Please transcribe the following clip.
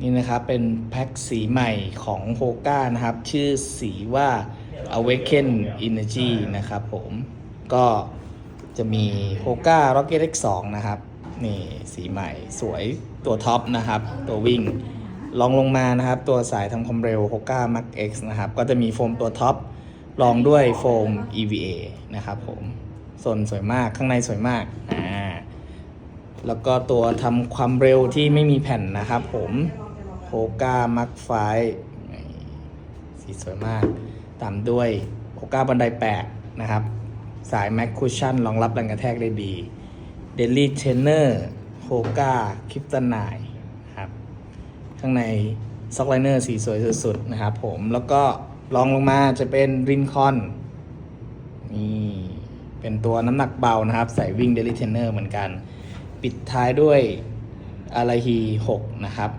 นี่นะครับเป็นแพ็คสีใหม่ของโฮก้านะครับ ชื่อสีว่า Awaken Energy นะครับผมก็จะมี h o g a Rocket X2 นะครับ นี่สีใหม่สวยตัวท็อปนะครับ ตัววิ่งลองลงมานะครับ ตัวสายทำความเร็ว h o g a Max X นะครับ ก็จะมีโฟมตัวท็อปรองด้วยโฟม EVA นะครับผมส่วนสวยมากข้างในสวยมาก แล้วก็ตัวทำความเร็วที่ไม่มีแผ่นนะครับผมโ o กามักไฟสีสวยมาก ตามด้วยโ o กาบันไดแปกนะครับ สายแม็กคูชั่นรองรับแรงกระแทกได้ดีเดลี่เทนเนอร์โ o กาคริปตันไนครับ ข้างในซ็อกไลเนอร์สีสวยสุดๆนะครับผมแล้วก็ลองลงมาจะเป็นรินคอนนี่เป็นตัวน้ำหนักเบานะครับ ใส่วิ่งเดลิเทนเนอร์เหมือนกัน ปิดท้ายด้วยอาราฮี6นะครับ